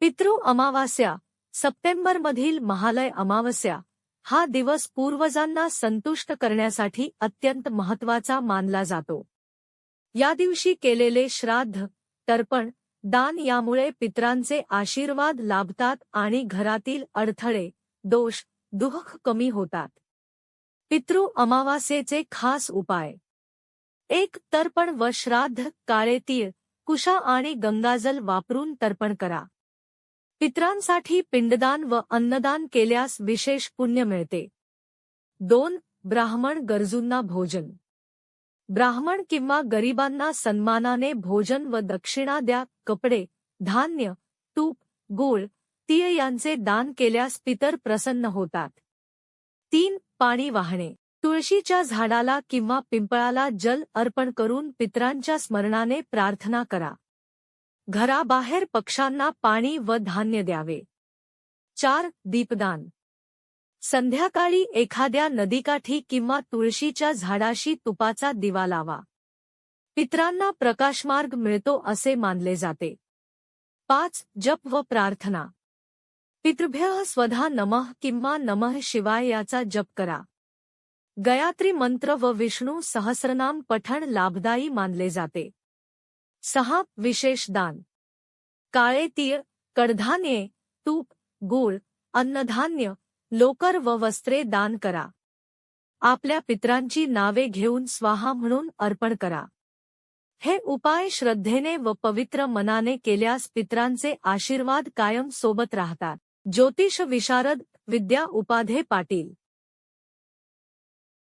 पितृ अमावास्या सप्टेंबरमधील महालय अमावस्या हा दिवस पूर्वजांना संतुष्ट करण्यासाठी अत्यंत महत्त्वाचा मानला जातो. या दिवशी केलेले श्राद्ध तर्पण दान यामुळे पित्रांचे आशीर्वाद लाभतात आणि घरातील अडथळे दोष दुःख कमी होतात. पितृ अमावास्येचे खास उपाय. एक तर्पण व श्राद्ध काळे तीळ कुशा आणि गंगाजल वापरून तर्पण करा. पित्रांसाठी पिंडदान व अन्नदान केल्यास विशेष पुण्य मिळते. दोन ब्राह्मण गरजूंना भोजन. ब्राह्मण किंवा गरिबांना सन्मानाने भोजन व दक्षिणा द्या कपडे धान्य तूप गूळ तीळ यांचे दान केल्यास पितर प्रसन्न होतात. तीन पाणी वाहणे. तुळशीच्या झाडाला किंवा पिंपळाला जल अर्पण करून पित्रांच्या स्मरणाने प्रार्थना करा. घराबाहेर पक्ष्यांना पाणी व धान्य द्यावे. चार दीपदान. संध्याकाळी एखाद्या नदीकाठी किंवा तुळशीच्या झाडाशी तुपाचा दिवा लावा. पित्रांना प्रकाशमार्ग मिळतो असे मानले जाते. पाच जप व प्रार्थना. पितृभ्य स्वधा नमः किंवा नमः शिवाय याचा जप करा. गयात्री मंत्र व विष्णू सहस्रनाम पठण लाभदायी मानले जाते. सहा विशेष दान. काळे तीळ कडधान्ये तूप गूळ अन्नधान्य लोकर व वस्त्रे दान करा. आपल्या पित्रांची नावे घेऊन स्वाहा म्हणून अर्पण करा. हे उपाय श्रद्धेने व पवित्र मनाने केल्यास पित्रांचे आशीर्वाद कायम सोबत राहतात. ज्योतिष विशारद विद्या उपाधे पाटील.